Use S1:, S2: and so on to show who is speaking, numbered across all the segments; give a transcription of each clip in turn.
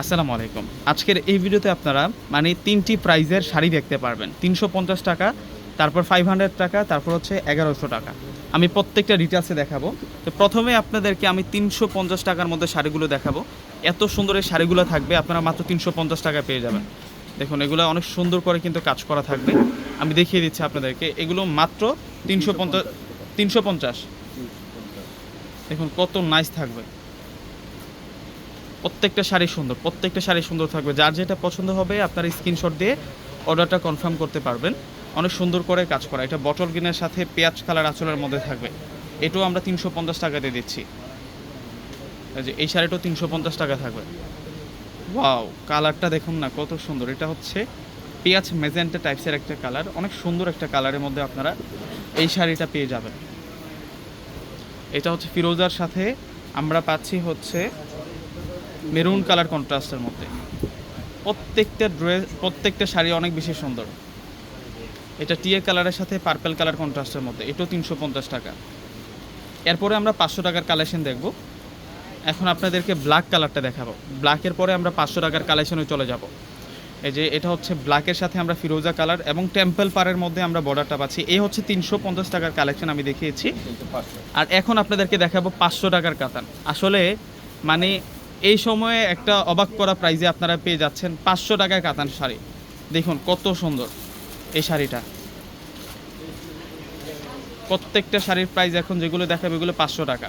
S1: আসসালামু আলাইকুম। আজকের এই ভিডিওতে আপনারা মানে তিনটি প্রাইজের শাড়ি দেখতে পারবেন। তিনশো পঞ্চাশ টাকা, তারপর ফাইভ হান্ড্রেড টাকা, তারপর হচ্ছে এগারোশো টাকা। আমি প্রত্যেকটা ডিটেলসে দেখাবো। তো প্রথমে আপনাদেরকে আমি তিনশো পঞ্চাশ টাকার মধ্যে শাড়িগুলো দেখাবো। এত সুন্দর এই শাড়িগুলো থাকবে, আপনারা মাত্র তিনশো পঞ্চাশ টাকা পেয়ে যাবেন। দেখুন, এগুলো অনেক সুন্দর করে কিন্তু কাজ করা থাকবে। আমি দেখিয়ে দিচ্ছি আপনাদেরকে, এগুলো মাত্র তিনশো পঞ্চাশ তিনশো পঞ্চাশ। দেখুন, কত নাইস থাকবে। প্রত্যেকটা শাড়ি সুন্দর, প্রত্যেকটা শাড়ি সুন্দর থাকবে। যার যেটা পছন্দ হবে, আপনার স্ক্রিনশট দিয়ে অর্ডারটা কনফার্ম করতে পারবেন। অনেক সুন্দর করে কাজ করা। এটা বটল গ্রিনের সাথে পেঁয়াজ কালার আঁচলের মধ্যে থাকবে। এটাও আমরা তিনশো পঞ্চাশ টাকা দিয়ে দিচ্ছি। যে, এই শাড়িটাও তিনশো পঞ্চাশ টাকা থাকবে। ওয়াও কালারটা দেখুন না, কত সুন্দর। এটা হচ্ছে পেঁয়াজ মেজেন্টা টাইপসের একটা কালার অনেক সুন্দর একটা কালারের মধ্যে আপনারা এই শাড়িটা পেয়ে যাবেন। এটা হচ্ছে ফিরোজার সাথে আমরা পাচ্ছি হচ্ছে মেরুন কালার কন্ট্রাস্টের মধ্যে। প্রত্যেকটা ড্রেস প্রত্যেকটা শাড়ি অনেক বেশি সুন্দর। এটা টিয়ে কালারের সাথে পার্পেল কালার কন্ট্রাস্টের মধ্যে এটাও তিনশো পঞ্চাশ টাকা। এরপরে আমরা পাঁচশো টাকার কালেকশন দেখব। এখন আপনাদেরকে ব্ল্যাক কালারটা দেখাবো। ব্ল্যাকের পরে আমরা পাঁচশো টাকার কালেকশনে চলে যাব। এই যে এটা হচ্ছে ব্ল্যাকের সাথে আমরা ফিরোজা কালার এবং টেম্পল পারের মধ্যে আমরা বর্ডারটা পাচ্ছি। এই হচ্ছে তিনশো পঞ্চাশ টাকার কালেকশন আমি দেখিয়েছি। আর এখন আপনাদেরকে দেখাবো পাঁচশো টাকার কাতান। আসলে মানে এই সময়ে একটা অবাক করা প্রাইজে আপনারা পেয়ে যাচ্ছেন পাঁচশো টাকায় কাতান শাড়ি। দেখুন কত সুন্দর এই শাড়িটা। প্রত্যেকটা শাড়ির প্রাইস এখন যেগুলো দেখাবে এগুলো পাঁচশো টাকা।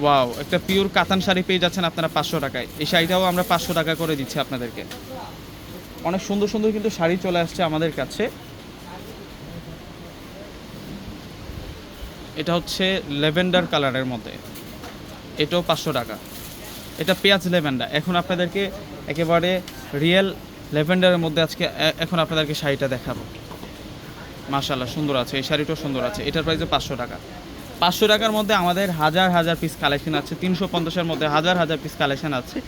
S1: ওয়াও একটা পিওর কাতান শাড়ি পেয়ে যাচ্ছেন আপনারা পাঁচশো টাকায়। এই শাড়িটাও আমরা পাঁচশো টাকা করে দিচ্ছি আপনাদেরকে। অনেক সুন্দর সুন্দর কিন্তু শাড়ি চলে আসছে আমাদের কাছে। এটা হচ্ছে লেভেন্ডার কালারের মধ্যে। এটাও পাঁচশো টাকা। এটা পেঁয়াজ লেভেন্ডার এখন আপনাদেরকে একেবারে রিয়েল লেভেন্ডারের মধ্যে আজকে এখন আপনাদেরকে শাড়িটা দেখাবো। মাশাল্লাহ সুন্দর আছে। এই শাড়িটাও সুন্দর আছে। এটার প্রাইসে পাঁচশো টাকা। পাঁচশো টাকার মধ্যে আমাদের হাজার হাজার পিস কালেকশন আছে। তিনশো পঞ্চাশের মধ্যে হাজার হাজার পিস কালেকশন আছে।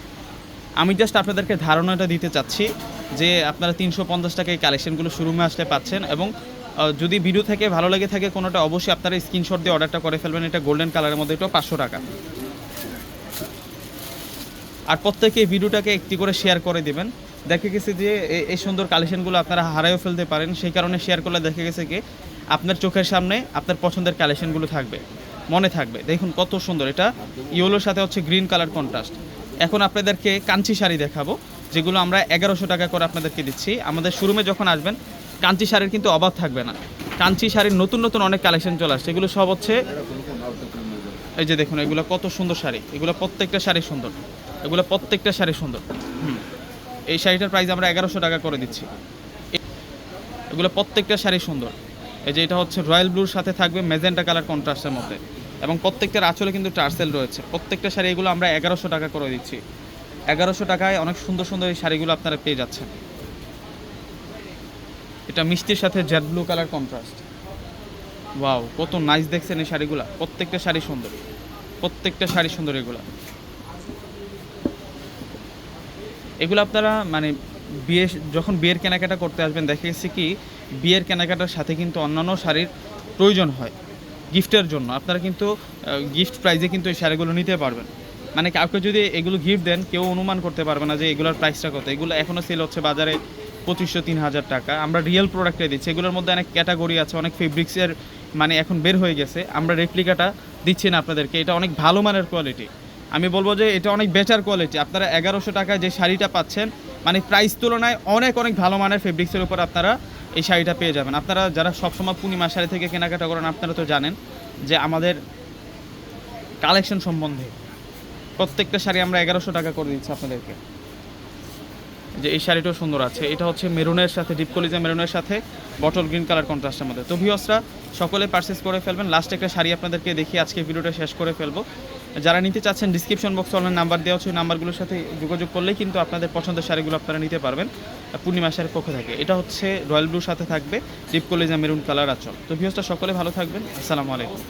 S1: আমি জাস্ট আপনাদেরকে ধারণাটা দিতে চাচ্ছি যে আপনারা তিনশো পঞ্চাশ টাকা এই কালেকশনগুলো শুরুমে আসলে পাচ্ছেন এবং যদি ভিডিও থেকে ভালো লেগে থাকে কোনোটা, অবশ্যই আপনারা স্ক্রিনশট দিয়ে অর্ডারটা করে ফেলবেন। এটা গোল্ডেন কালারের মধ্যে এটাও পাঁচশো টাকা। আর প্রত্যেকে ভিডিওটাকে একটি করে শেয়ার করে দেবেন। দেখে গেছে যে এই সুন্দর কালেকশনগুলো আপনারা হারাইও ফেলতে পারেন। সেই কারণে শেয়ার করলে দেখে গেছে কি, আপনার চোখের সামনে আপনার পছন্দের কালেকশনগুলো থাকবে, মনে থাকবে। দেখুন কত সুন্দর, এটা ইয়েলোর সাথে হচ্ছে গ্রিন কালার কন্ট্রাস্ট এখন আপনাদেরকে কাঞ্চি শাড়ি দেখাবো, যেগুলো আমরা এগারোশো টাকা করে আপনাদেরকে দিচ্ছি। আমাদের শোরুমে যখন আসবেন কাঞ্চি শাড়ির কিন্তু অভাব থাকবে না। কাঞ্চি শাড়ির নতুন নতুন অনেক কালেকশন চলে আসছে। এগুলো সব হচ্ছে এই যে দেখুন, এগুলো কত সুন্দর শাড়ি। এগুলো প্রত্যেকটা শাড়ি সুন্দর। এগুলো প্রত্যেকটা শাড়ি সুন্দর। এই শাড়িটার প্রাইস আমরা এগারোশো টাকা করে দিচ্ছি। এগুলো প্রত্যেকটা শাড়ি সুন্দর। এই যে এটা হচ্ছে রয়্যাল ব্লুর সাথে থাকবে মেজেন্টা কালার কন্ট্রাস্টের মধ্যে। এবং প্রত্যেকটার আঁচলে কিন্তু টার্সেল রয়েছে। প্রত্যেকটা শাড়ি এগুলো আমরা এগারোশো টাকা করে দিচ্ছি। এগারোশো টাকায় অনেক সুন্দর সুন্দর এই শাড়িগুলো আপনারা পেয়ে যাচ্ছেন। এটা মিষ্টির সাথে jade blue colour contrast wow কত নাইস দেখছেন এই শাড়িগুলো। প্রত্যেকটা শাড়ি সুন্দর। প্রত্যেকটা শাড়ি সুন্দর এগুলো। এগুলো আপনারা মানে বিয়ে, যখন বিয়ের কেনাকাটা করতে আসবেন দেখা গেছে কি, বিয়ের কেনাকাটার সাথে কিন্তু অন্যান্য শাড়ির প্রয়োজন হয়। গিফটের জন্য। আপনারা কিন্তু গিফট প্রাইজে কিন্তু এই শাড়িগুলো নিতে পারবেন। মানে কাউকে যদি এগুলো গিফট দেন, কেউ অনুমান করতে পারবে না যে এগুলোর প্রাইসটা কত। এগুলো এখনও সেল হচ্ছে বাজারে। পঁচিশশো, তিন হাজার টাকা। আমরা রিয়েল প্রোডাক্টে দিচ্ছি। এগুলোর মধ্যে অনেক ক্যাটাগরি আছে, অনেক ফেব্রিক্সের মানে এখন বের হয়ে গেছে। আমরা রেপ্লিকাটা দিচ্ছি না আপনাদেরকে। এটা অনেক ভালো মানের কোয়ালিটি আমি বলব যে এটা অনেক বেটার কোয়ালিটি আপনারা এগারোশো টাকায় যে শাড়িটা পাচ্ছেন মানে প্রাইস তুলনায় অনেক অনেক ভালো মানের ফেব্রিক্সের উপর আপনারা এই শাড়িটা পেয়ে যাবেন। আপনারা যারা সবসময় পূর্ণিমা শাড়ি থেকে কেনাকাটা করেন, আপনারা তো জানেন যে আমাদের কালেকশন সম্বন্ধে প্রত্যেকটা শাড়ি আমরা এগারোশো টাকা করে দিচ্ছি আপনাদেরকে। যে এই শাড়িটাও সুন্দর আছে। এটা হচ্ছে মেরুনের সাথে ডিপ কলিজা মেরুনের সাথে বটল গ্রিন কালার কন্ট্রাস্টের মধ্যে। তো ভিওসরা সকলে পারচেস করে ফেলবেন। লাস্ট একটা শাড়ি আপনাদেরকে দেখি আজকে ভিডিওটা শেষ করে ফেলব। যারা নিতে চাচ্ছেন ডিসক্রিপশন বক্সে অনলাইন নাম্বার দেওয়া হচ্ছে নাম্বারগুলোর সাথে যোগাযোগ করলেই কিন্তু আপনাদের পছন্দের শাড়িগুলো আপনারা নিতে পারবেন। পূর্ণিমা শাড়ির পক্ষে থাকে। এটা হচ্ছে রয়্যাল ব্লুর সাথে থাকবে ডিপ কলিজা মেরুন কালার আচল। তো ভিওসটা সকলে ভালো থাকবেন। আসসালামু আলাইকুম।